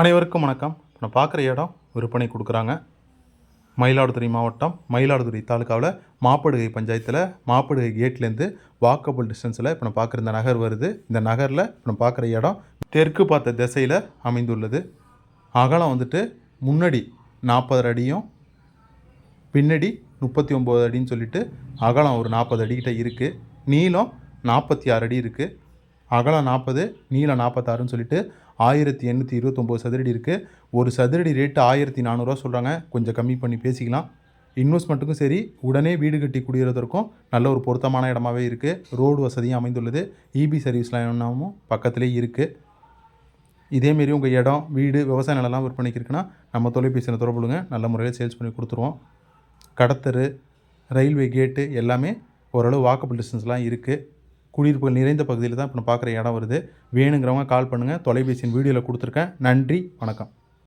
அனைவருக்கும் வணக்கம். இப்போ நான் பார்க்குற இடம் விற்பனை கொடுக்குறாங்க. மயிலாடுதுறை மாவட்டம் மயிலாடுதுறை தாலுக்காவில் மாப்படுகை பஞ்சாயத்தில் மாப்படுகை கேட்லேருந்து வாக்கபிள் டிஸ்டன்ஸில் இப்போ நான் பார்க்குற இந்த நகர் வருது. இந்த நகரில் இப்போ நான் பார்க்குற இடம் தெற்கு பார்த்த திசையில் அமைந்துள்ளது. அகலம் வந்துட்டு முன்னாடி நாற்பது அடியும் பின்னாடி முப்பத்தி ஒம்பது அடின்னு சொல்லிட்டு அகலம் ஒரு நாற்பது அடிக்கிட்ட இருக்குது நீளம் நாற்பத்தி ஆறு அடி இருக்குது அகலம் நாற்பது நீளம் நாற்பத்தாறுன்னு சொல்லிட்டு ஆயிரத்தி எண்ணூற்றி இருபத்தொம்போது சதுரடி இருக்குது ஒரு சதுரடி ரேட்டு ஆயிரத்தி நானூறுரூவா சொல்கிறாங்க கொஞ்சம் கம்மி பண்ணி பேசிக்கலாம். இன்வெஸ்ட்மெண்ட்டுக்கும் சரி உடனே வீடு கட்டி குடியேறதற்கும் நல்ல ஒரு பொருத்தமான இடமாவே இருக்குது ரோடு வசதியும் அமைந்துள்ளது. இபி சர்வீஸ்லாம் என்னமும் பக்கத்துலேயே இருக்குது இதேமாரி உங்கள் இடம் வீடு விவசாய நிலம்லாம் விற்பனைக்கு இருக்குன்னா நம்ம தொலைபேசியில் தொடர்புடுங்க நல்ல முறையில் சேல்ஸ் பண்ணி கொடுத்துருவோம். கடத்தரு ரயில்வே கேட்டு எல்லாமே ஓரளவு வாக்கபிள் டிஸ்டன்ஸ்லாம் இருக்குது குடியிருப்புகள் நிறைந்த பகுதியில் தான் இப்போ நான் பார்க்குற இடம் வருது. வேணுங்கிறவங்க கால் பண்ணுங்கள் தொலைபேசியின் வீடியோவில் கொடுத்துருக்கேன். நன்றி. வணக்கம்.